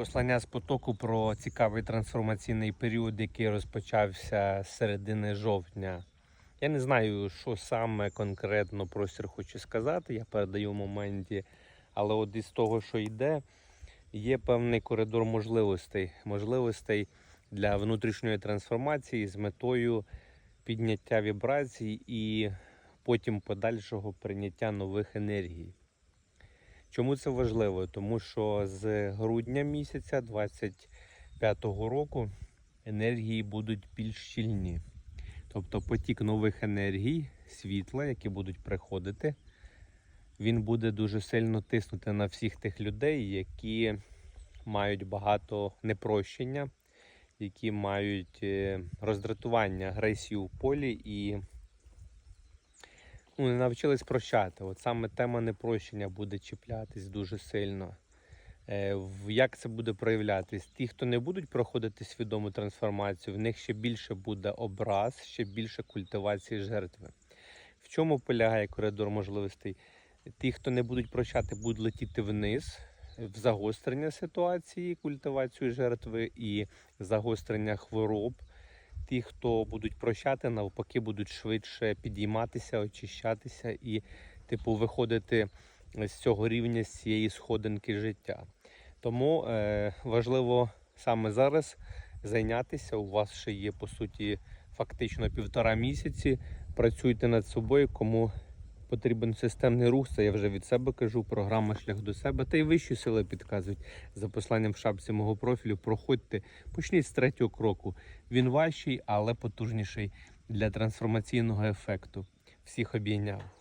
Послання з потоку про цікавий трансформаційний період, який розпочався з середини жовтня. Я не знаю, що саме конкретно простір хоче сказати, я передаю в моменті, але от із того, що йде, є певний коридор можливостей. Можливостей для внутрішньої трансформації з метою підняття вібрацій і потім подальшого прийняття нових енергій. Чому це важливо? Тому що з грудня місяця 25-го року енергії будуть більш щільні. Тобто потік нових енергій, світла, які будуть приходити, він буде дуже сильно тиснути на всіх тих людей, які мають багато непрощення, які мають е, роздратування, агресію в полі і ну, не навчились прощати. От саме тема непрощення буде чіплятись дуже сильно. Е, Як це буде проявлятись? Ті, хто не будуть проходити свідому трансформацію, в них ще більше буде образ, ще більше культивації жертви. В чому полягає коридор можливостей? Ті, хто не будуть прощати, будуть летіти вниз в загострення ситуації, культивацію жертви і загострення хвороб. Ті, хто будуть прощати, навпаки, будуть швидше підійматися, очищатися і, типу, виходити з цього рівня, з цієї сходинки життя. Тому е, важливо саме зараз зайнятися. У вас ще є, по суті, фактично півтора місяці. Працюйте над собою, кому потрібен системний рух, це я вже від себе кажу, програма Шлях до себе. Та й вищі сили підказують за посланням в шапці мого профілю. Проходьте, почніть з третього кроку. Він важчий, але потужніший для трансформаційного ефекту. Всіх обійняв.